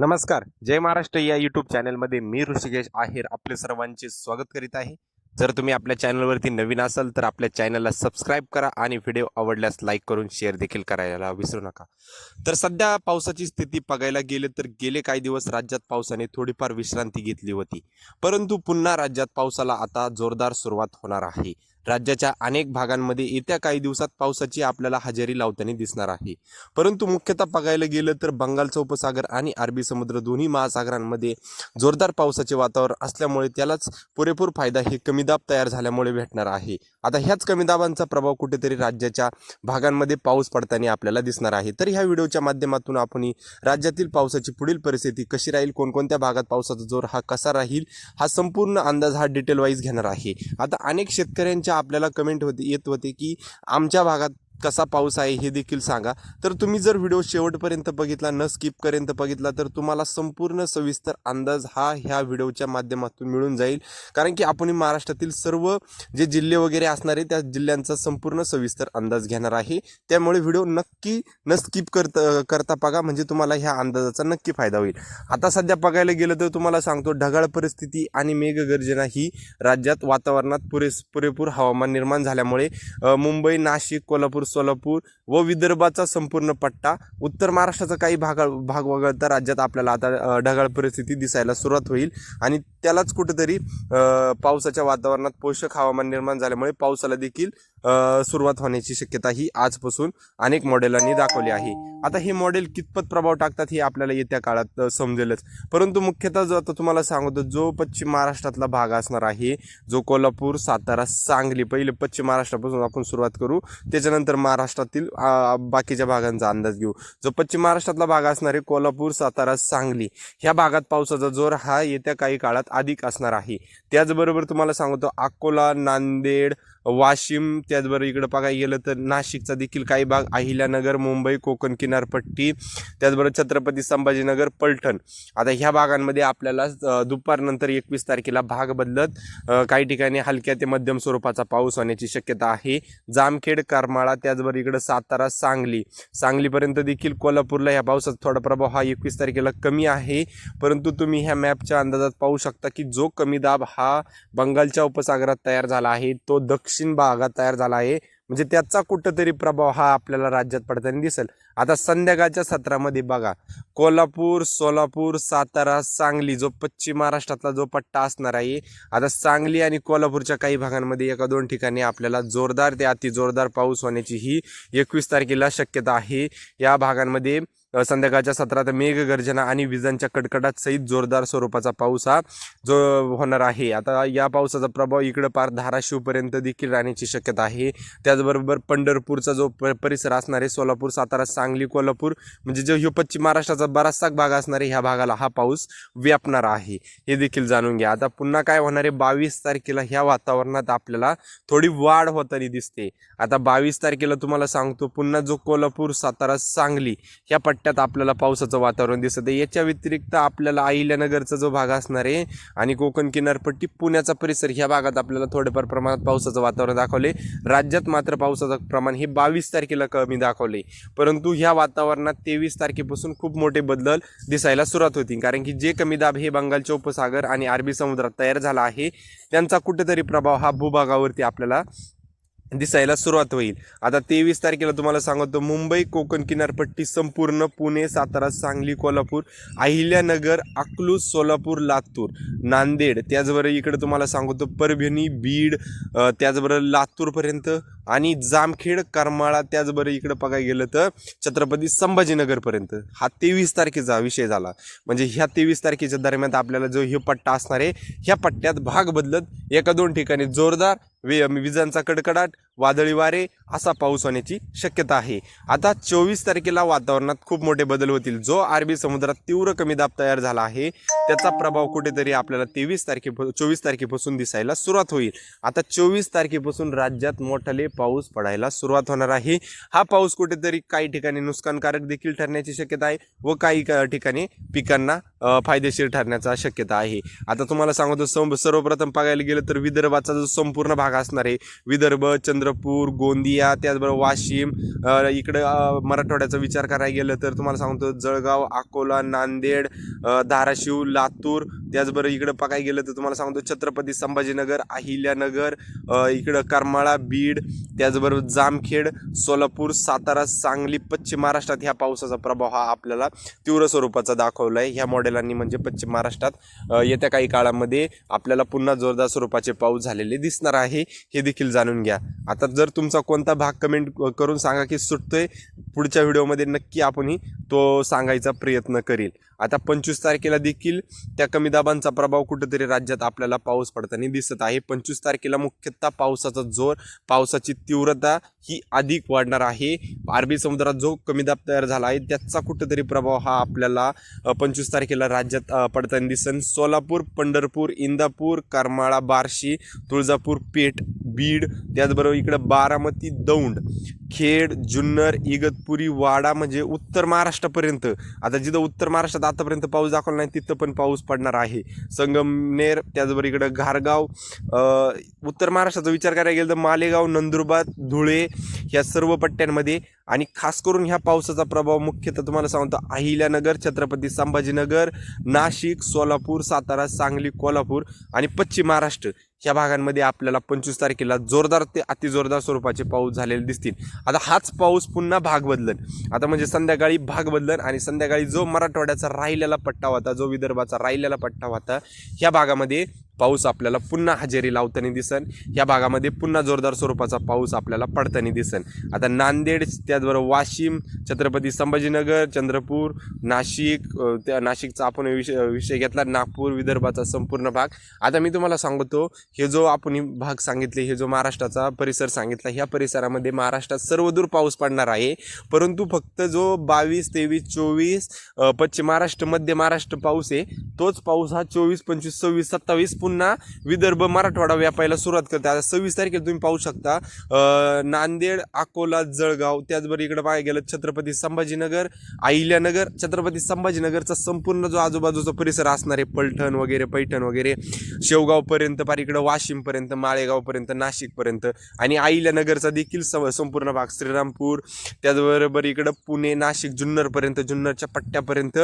नमस्कार. जय महाराष्ट्र या यूट्यूब चॅनलमध्ये मी ऋषिकेश आहेर. आपले सर्वांचे स्वागत करीत आहे. जर तुम्ही आपल्या चॅनलवरती नवीन असाल तर आपल्या चॅनलला सबस्क्राईब करा आणि व्हिडिओ आवडल्यास लाईक करून शेअर देखील करायला विसरू नका. तर सध्या पावसाची स्थिती बघायला गेले तर गेले काही दिवस राज्यात पावसाने थोडीफार विश्रांती घेतली होती. परंतु पुन्हा राज्यात पावसाला आता जोरदार सुरुवात होणार आहे. राज्याच्या अनेक भागांमध्ये येत्या काही दिवसात पावसाची आपल्याला हजेरी लावताना दिसणार आहे. परंतु मुख्यतः बघायला गेलं तर बंगालचा उपसागर आणि अरबी समुद्र दोन्ही महासागरांमध्ये जोरदार पावसाचे वातावरण असल्यामुळे त्यालाच पुरेपूर फायदा हे कमी दाब तयार झाल्यामुळे भेटणार आहे. आता ह्याच कमी दाबांचा प्रभाव कुठेतरी राज्याच्या भागांमध्ये पाऊस पडताना आपल्याला दिसणार आहे. तर ह्या व्हिडिओच्या माध्यमातून आपण राज्यातील पावसाची पुढील परिस्थिती कशी राहील कोणकोणत्या भागात पावसाचा जोर हा कसा राहील हा संपूर्ण अंदाज हा डिटेल वाईज घेणार आहे. आता अनेक शेतकऱ्यांच्या आपल्याला कमेंट होते येत होते की आमच्या भागात कसा पाऊस आहे हे देखील सांगा. तर तुम्ही जर व्हिडिओ शेवटपर्यंत बघितला न स्किपपर्यंत बघितला तर तुम्हाला संपूर्ण सविस्तर अंदाज हा ह्या व्हिडिओच्या माध्यमातून मिळून जाईल. कारण की आपण महाराष्ट्रातील सर्व जे जिल्हे वगैरे असणारे त्या जिल्ह्यांचा संपूर्ण सविस्तर अंदाज घेणार आहे. त्यामुळे व्हिडिओ नक्की न स्किप करता करता बघा म्हणजे तुम्हाला ह्या अंदाजाचा नक्की फायदा होईल. आता सध्या बघायला गेलं तर तुम्हाला सांगतो ढगाळ परिस्थिती आणि मेघगर्जना ही राज्यात वातावरणात पुरेस पुरेपूर हवामान निर्माण झाल्यामुळे मुंबई नाशिक कोल्हापूर सोलापूर व विदर्भाचा संपूर्ण पट्टा. उत्तर महाराष्ट्राचा काही भाग भाग वगळता राज्यात आपल्याला आता ढगाळ परिस्थिती दिसायला सुरुवात होईल. आणि त्यालाच कुठेतरी पावसाच्या वातावरणात पोषक हवामान निर्माण झाल्यामुळे पावसाला देखील सुरुवात होण्याची शक्यता ही आजपासून अनेक मॉडेलांनी दाखवली आहे. आता हे मॉडेल कितपत प्रभाव टाकतात हे आपल्याला येत्या काळात समजेलच. परंतु मुख्यतः जो आता तुम्हाला सांगतो जो पश्चिम महाराष्ट्रातला भाग असणार आहे जो कोल्हापूर सातारा सांगली पहिले पश्चिम महाराष्ट्रापासून आपण सुरुवात करू त्याच्यानंतर महाराष्ट्रातील बाकीच्या भागांचा अंदाज घेऊ. जो पश्चिम महाराष्ट्रातला भाग असणार आहे कोल्हापूर सातारा सांगली ह्या भागात पावसाचा जोर हा येत्या काही काळात अधिक असणार आहे. त्याचबरोबर तुम्हाला सांगतो अकोला नांदेड वाशिम त्याचबरोबर इकडं बघायला गेलं तर नाशिकचा देखील काही भाग अहिल्यानगर मुंबई कोकण किनारपट्टी त्याचबरोबर छत्रपती संभाजीनगर पलटण. आता ह्या भागांमध्ये आपल्याला दुपारनंतर एकवीस तारखेला भाग बदलत काही ठिकाणी हलक्या ते मध्यम स्वरूपाचा पाऊस होण्याची शक्यता आहे. जामखेड करमाळा त्याचबरोबर इकडं सातारा सांगली. सांगलीपर्यंत देखील कोल्हापूरला ह्या पावसाचा थोडा प्रभाव हा एकवीस तारखेला कमी आहे. परंतु तुम्ही ह्या मॅपच्या अंदाजात पाहू शकता की जो कमी दाब हा बंगालच्या उपसागरात तयार झाला आहे तो दक्षिण भागात तयार झाला आहे. म्हणजे त्याचा कुठंतरी प्रभाव हा आपल्याला राज्यात पडताना दिसेल. आता संध्याकाळच्या सत्रामध्ये बघा कोल्हापूर सोलापूर सातारा सांगली जो पश्चिम महाराष्ट्रातला जो पट्टा असणार आहे आता सांगली आणि कोल्हापूरच्या काही भागांमध्ये एका दोन ठिकाणी आपल्याला जोरदार ते अति जोरदार पाऊस होण्याची ही एकवीस तारखेला शक्यता आहे. या भागांमध्ये संध्याकाळच्या सत्रात मेघगर्जना आणि विजांच्या कडकडात सहित जोरदार स्वरूपाचा पाऊस हा जो होणार आहे. आता या पावसाचा प्रभाव इकडं पार धाराशिवपर्यंत देखील राहण्याची शक्यता आहे. त्याचबरोबर पंढरपूरचा जो प परिसर असणार आहे सोलापूर सातारा सांगली कोल्हापूर म्हणजे जो ह्यो पश्चिम महाराष्ट्राचा बराचसा भाग असणार आहे ह्या भागाला हा पाऊस व्यापणार आहे. हे देखील जाणून घ्या. आता पुन्हा काय होणार आहे? बावीस तारखेला ह्या वातावरणात आपल्याला थोडी वाढ होताना दिसते. आता बावीस तारखेला तुम्हाला सांगतो पुन्हा जो कोल्हापूर सातारा सांगली ह्या पट्ट्यात आपल्याला पावसाचं वातावरण दिसत आहे याच्या व्यतिरिक्त आपल्याला अहिल्यानगरचा जो भाग असणार आहे आणि कोकण किनारपट्टी पुण्याचा परिसर ह्या भागात आपल्याला थोड्याफार प्रमाणात पावसाचं वातावरण दाखवले राज्यात मात्र पावसाचं प्रमाण हे बावीस तारखेला कमी दाखवले परंतु ह्या वातावरणात तेवीस तारखेपासून खूप मोठे बदल दिसायला सुरुवात होती. कारण की जे कमी दाब हे बंगालच्या उपसागर आणि अरबी समुद्रात तयार झाला आहे त्यांचा कुठेतरी प्रभाव हा भूभागावरती आपल्याला दिसायला सुरुवात होईल. आता तेवीस तारखेला तुम्हाला सांगतो मुंबई कोकण किनारपट्टी संपूर्ण पुणे सातारा सांगली कोल्हापूर अहिल्यानगर अकलूज सोलापूर लातूर नांदेड त्याचबरोबर इकडे तुम्हाला सांगतो परभणी बीड त्याचबरोबर लातूरपर्यंत आणि जामखेड करमाळा त्याचबरोबर इकडे बघायला गेलं तर छत्रपती संभाजीनगरपर्यंत. हा तेवीस तारखेचा विषय झाला. म्हणजे ह्या तेवीस तारखेच्या दरम्यान आपल्याला जो हे पट्टा असणार आहे ह्या पट्ट्यात भाग बदलत एका दोन ठिकाणी जोरदार वे विजांचा कडकडाट वादळी वारे असा पाऊस होण्याची शक्यता आहे. आता चोवीस तारखेला वातावरणात खूप मोठे बदल होतील. जो अरबी समुद्रात तीव्र कमी दाब तयार झाला आहे त्याचा प्रभाव कुठेतरी आपल्याला तेवीस तारखे चोवीस तारखेपासून दिसायला सुरुवात होईल. आता चोवीस तारखेपासून राज्यात मोठाले पाऊस पडायला सुरुवात होणार आहे. हा पाऊस कुठेतरी काही ठिकाणी नुकसानकारक देखील ठरण्याची शक्यता आहे व काही ठिकाणी पिकांना फायदेशीर ठरण्याचा शक्यता आहे. आता तुम्हाला सांगतो सर्वप्रथम बघायला गेलं तर विदर्भाचा जो संपूर्ण भाग असणार आहे विदर्भ चंद्र चंद्रपूर गोंदिया त्याचबरोबर वाशिम इकडं मराठवाड्याचा विचार करायला गेलं तर तुम्हाला सांगतो जळगाव अकोला नांदेड धाराशिव लातूर त्याचबरोबर इकडं बघायला गेलं तर तुम्हाला सांगतो छत्रपती संभाजीनगर अहिल्यानगर इकडं करमाळा बीड त्याचबरोबर जामखेड सोलापूर सातारा सांगली पश्चिम महाराष्ट्रात ह्या पावसाचा प्रभाव हा आपल्याला तीव्र स्वरूपाचा दाखवला आहे ह्या मॉडेलांनी म्हणजे पश्चिम महाराष्ट्रात येत्या काही काळामध्ये आपल्याला पुन्हा जोरदार स्वरूपाचे पाऊस झालेले दिसणार आहे. हे देखील जाणून घ्या. आता जर तुमचा कोणता भाग कमेंट करून सांगा की सुटतोय पुढच्या व्हिडिओमध्ये नक्की आपणही तो सांगायचा प्रयत्न करील. आता पंचवीस तारखेला देखील त्या कमी दाबांचा प्रभाव कुठेतरी राज्यात आपल्याला पाऊस पडताना दिसत आहे. पंचवीस तारखेला मुख्यतः पावसाचा जोर पावसाची तीव्रता ही अधिक वाढणार आहे. अरबी समुद्रात जो कमी दाब तयार झाला आहे त्याचा कुठेतरी प्रभाव हा आपल्याला पंचवीस तारखेला राज्यात पडताना दिसन सोलापूर पंढरपूर इंदापूर करमाळा बार्शी तुळजापूर पेठ बीड त्याचबरोबर इकडं बारामती दौंड खेड जुन्नर इगतपुरी वाडा म्हणजे उत्तर महाराष्ट्रापर्यंत. आता जिथं उत्तर महाराष्ट्रात आतापर्यंत पाऊस दाखवला नाही तिथं पण पाऊस पडणार आहे. संगमनेर त्याचबरोबर इकडं घारगाव उत्तर महाराष्ट्राचा विचार करायला गेलं तर मालेगाव नंदुरबार धुळे ह्या सर्व पट्ट्यांमध्ये आणि खास करून ह्या पावसाचा प्रभाव मुख्यतः तुम्हाला सांगतो अहिल्यानगर छत्रपती संभाजीनगर नाशिक सोलापूर सातारा सांगली कोल्हापूर आणि पश्चिम महाराष्ट्र. ह्या भागांमध्ये आपल्याला पंचवीस तारखेला जोरदार ते अतिजोरदार स्वरूपाचे पाऊस झालेले दिसतील. आता हाच पाऊस पुन्हा भाग बदलन. आता म्हणजे संध्याकाळी भाग बदलन आणि संध्याकाळी जो मराठवाड्याचा राहिलेला पट्टा होता जो विदर्भाचा राहिलेला पट्टा होता ह्या भागामध्ये पाऊस आपल्याला पुन्हा हजेरी लावताना दिसन. या भागामध्ये पुन्हा जोरदार स्वरूपाचा पाऊस आपल्याला पडताना दिसन. आता नांदेड त्याचबरोबर वाशिम छत्रपती संभाजीनगर चंद्रपूर नाशिक त्या नाशिकचा आपण विषय विषय घेतला नागपूर विदर्भाचा संपूर्ण भाग. आता मी तुम्हाला सांगतो हे जो आपण भाग सांगितले हे जो महाराष्ट्राचा परिसर सांगितला ह्या परिसरामध्ये महाराष्ट्रात सर्वदूर पाऊस पडणार आहे. परंतु फक्त जो बावीस तेवीस चोवीस पश्चिम महाराष्ट्र मध्य महाराष्ट्र पाऊस आहे तोच पाऊस हा चोवीस पंचवीस सव्वीस सत्तावीस पुन्हा विदर्भ मराठवाडा व्यापायला सुरुवात करते. आता सव्वीस तारखेला तुम्ही पाहू शकता नांदेड अकोला जळगाव त्याचबरोबर इकडे पाहायला गेलं छत्रपती संभाजीनगर अहिल्यानगर. छत्रपती संभाजीनगरचा संपूर्ण जो आजूबाजूचा परिसर असणार आहे पलठण वगैरे पैठण वगैरे शेवगावपर्यंत पार इकडं वाशिमपर्यंत माळेगावपर्यंत नाशिकपर्यंत आणि अहिल्यानगरचा देखील सव संपूर्ण भाग श्रीरामपूर त्याचबरोबर इकडं पुणे नाशिक जुन्नरपर्यंत जुन्नरच्या पट्ट्यापर्यंत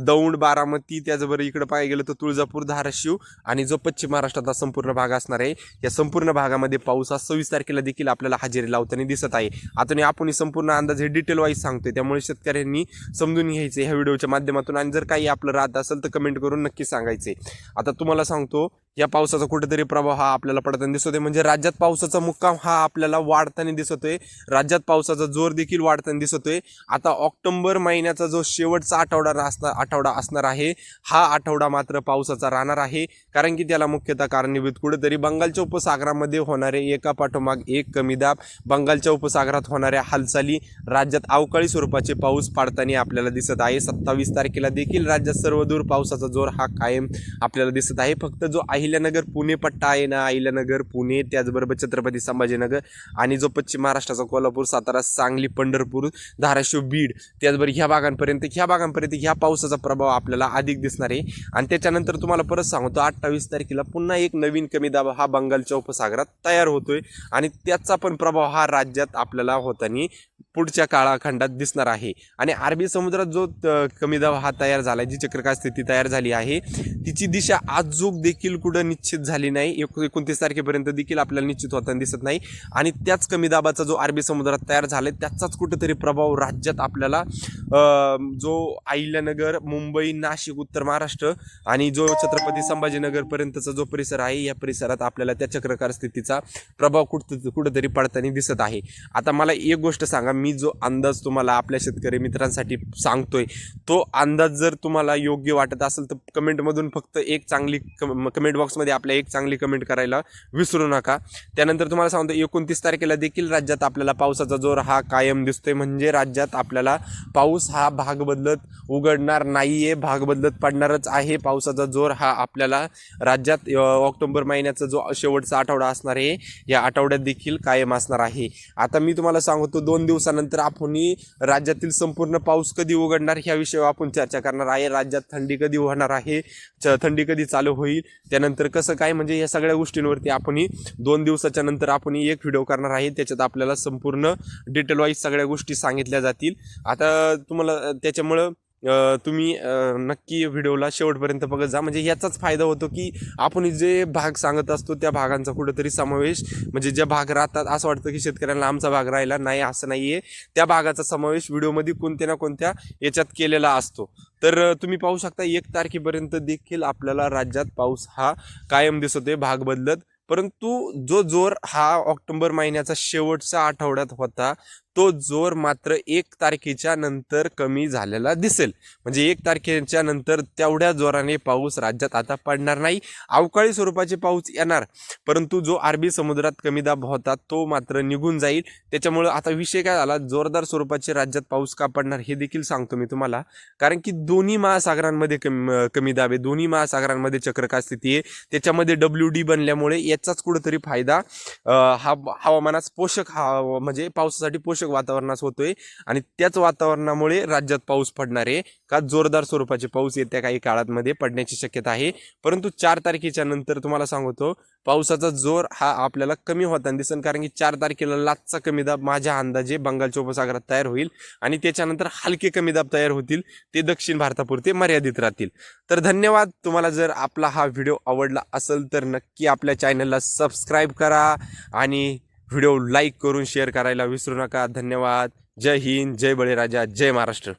दौंड बारामती त्याचबरोबर इकडं पाहायला गेलं तर तुळजापूर धाराशिव आणि जो पश्चिम महाराष्ट्राचा संपूर्ण भाग असणार आहे. या संपूर्ण भागामध्ये पाऊस हा सव्वीस तारखेला देखील आपल्याला हजेरी लावताना दिसत आहे. आता आपण संपूर्ण अंदाज हे डिटेल वाईज सांगतोय. त्यामुळे शेतकऱ्यांनी समजून घ्यायचे ह्या व्हिडिओच्या माध्यमातून. आणि जर काही आपलं राहत असेल तर कमेंट करून नक्की सांगायचे आता तुम्हाला सांगतो या पावसाचा कुठेतरी प्रभाव हा आपल्याला पडताना दिसतोय. म्हणजे राज्यात पावसाचा मुक्काम हा आपल्याला वाढताना दिसतोय. राज्यात पावसाचा जोर देखील वाढताना दिसतोय. आता ऑक्टोबर महिन्याचा जो शेवटचा आठवडा असणार आठवडा असणार आहे हा आठवडा मात्र पावसाचा राहणार आहे. कारण की त्याला मुख्यतः कारणीभूत कुठेतरी बंगालच्या उपसागरामध्ये होणारे एका पाठोमाग एक कमी दाब बंगालच्या उपसागरात होणाऱ्या हालचाली राज्यात अवकाळी स्वरूपाचे पाऊस पाडताना आपल्याला दिसत आहे. सत्तावीस तारखेला देखील राज्यात सर्वदूर पावसाचा जोर हा कायम आपल्याला दिसत आहे. फक्त जो आहे अहिल्यानगर पुणे पट्टा आहे ना अहिल्यानगर पुणे त्याचबरोबर छत्रपती संभाजीनगर आणि जो पश्चिम महाराष्ट्राचा कोल्हापूर सातारा सांगली पंढरपूर धाराशिव बीड त्याचबरोबर ह्या भागांपर्यंत ह्या भागांपर्यंत ह्या पावसाचा प्रभाव आपल्याला अधिक दिसणार आहे. आणि त्याच्यानंतर तुम्हाला परत सांगतो अठ्ठावीस तारखेला पुन्हा एक नवीन कमी दाब हा बंगालच्या उपसागरात तयार होतोय आणि त्याचा पण प्रभाव हा राज्यात आपल्याला होताना पुढच्या काळाखंडात दिसणार आहे. आणि अरबी समुद्रात जो त- कमी दाब हा तयार झाला जी चक्रकार स्थिती तयार झाली आहे तिची दिशा आजूक देखील कुठं निश्चित झाली नाही एक एकोणतीस तारखेपर्यंत देखील आपल्याला निश्चित होताना दिसत नाही. आणि त्याच कमी दाबाचा जो अरबी समुद्रात तयार झालाय त्याचाच कुठेतरी प्रभाव राज्यात आपल्याला जो अहिल्यानगर मुंबई नाशिक उत्तर महाराष्ट्र आणि जो छत्रपती संभाजीनगरपर्यंतचा जो परिसर आहे या परिसरात आपल्याला त्या चक्रकार स्थितीचा प्रभाव कुठ कुठंतरी पडताना दिसत आहे. आता मला एक गोष्ट सांगा मी जो अंदाज तुम्हाला आपल्या शेतकरी मित्रांसाठी सांगतोय तो अंदाज जर तुम्हाला योग्य वाटत असेल तर कमेंटमधून फक्त एक चांगली कमेंट बॉक्समध्ये आपल्या एक चांगली कमेंट करायला विसरू नका. त्यानंतर तुम्हाला सांगतो एकोणतीस तारखेला देखील राज्यात आपल्याला पावसाचा जोर हा कायम दिसतोय. म्हणजे राज्यात आपल्याला पाऊस हा भाग बदलत उघडणार नाही आहे भाग बदलत पडणारच आहे. पावसाचा जोर हा आपल्याला राज्यात ऑक्टोबर महिन्याचा जो शेवटचा आठवडा असणार आहे या आठवड्यात देखील कायम असणार आहे. आता मी तुम्हाला सांगतो दोन दिवसांना त्यानंतर आपण राज्यातील संपूर्ण पाऊस कधी उघडणार ह्या विषयावर आपण चर्चा करणार आहे. राज्यात थंडी कधी होणार आहे? च- थंडी कधी चालू होईल? त्यानंतर कसं काय? म्हणजे या सगळ्या गोष्टींवरती आपण दोन दिवसाच्या नंतर आपण एक व्हिडिओ करणार आहे. त्याच्यात आपल्याला संपूर्ण डिटेल वाईज सगळ्या गोष्टी सांगितल्या जातील. आता तुम्हाला त्याच्यामुळं तुम्ही नक्की व्हिडिओला शेवटपर्यंत बघत जा. म्हणजे याचाच फायदा होतो की आपण जे भाग सांगत असतो त्या भागांचा कुठंतरी समावेश म्हणजे ज्या भाग राहतात असं वाटतं की शेतकऱ्यांना आमचा भाग राहिला नाही असं नाहीये. त्या भागाचा समावेश व्हिडिओमध्ये कोणत्या ना कोणत्या याच्यात केलेला असतो. तर तुम्ही पाहू शकता एक तारखेपर्यंत देखील आपल्याला राज्यात पाऊस हा कायम दिसतोय भाग बदलत. परंतु जो जोर हा ऑक्टोबर महिन्याचा शेवटचा आठवड्यात होता तो जोर मात्र एक तारखेच्या नंतर कमी झालेला दिसेल. म्हणजे एक तारखेच्या नंतर तेवढ्या जोराने पाऊस राज्यात आता पडणार नाही. अवकाळी स्वरूपाचे पाऊस येणार परंतु जो अरबी समुद्रात कमी दाब होता तो मात्र निघून जाईल. त्याच्यामुळं आता विषय काय झाला? जोरदार स्वरूपाचे राज्यात पाऊस का पडणार हे देखील सांगतो मी तुम्हाला. कारण की दोन्ही महासागरांमध्ये कमी कमी दाब आहे. दोन्ही महासागरांमध्ये चक्रका स्थिती आहे. त्याच्यामध्ये डब्ल्यू डी बनल्यामुळे याचाच कुठंतरी फायदा हा हवामानास पोषक हा म्हणजे पावसासाठी पोषक वातावरणास होतोय आणि त्याच वातावरणामुळे राज्यात पाऊस पडणार आहे. का जोरदार स्वरूपाचे पाऊस येत्या काही काळामध्ये पडण्याची शक्यता आहे. परंतु चार तारखेच्या नंतर तुम्हाला सांगतो पावसाचा जोर हा आपल्याला कमी होताना दिसन. कारण की चार तारखेला लाचचा कमी दाब माझ्या अंदाजे बंगालच्या उपसागरात तयार होईल आणि त्याच्यानंतर हलके कमी दाब तयार होतील. ते दक्षिण भारतापुरते मर्यादित राहतील. तर धन्यवाद. तुम्हाला जर आपला हा व्हिडिओ आवडला असेल तर नक्की आपल्या चॅनलला सबस्क्राईब करा आणि व्हिडिओ लाईक करून शेअर करायला विसरू नका. धन्यवाद. जय हिंद. जय बळीराजा. जय महाराष्ट्र.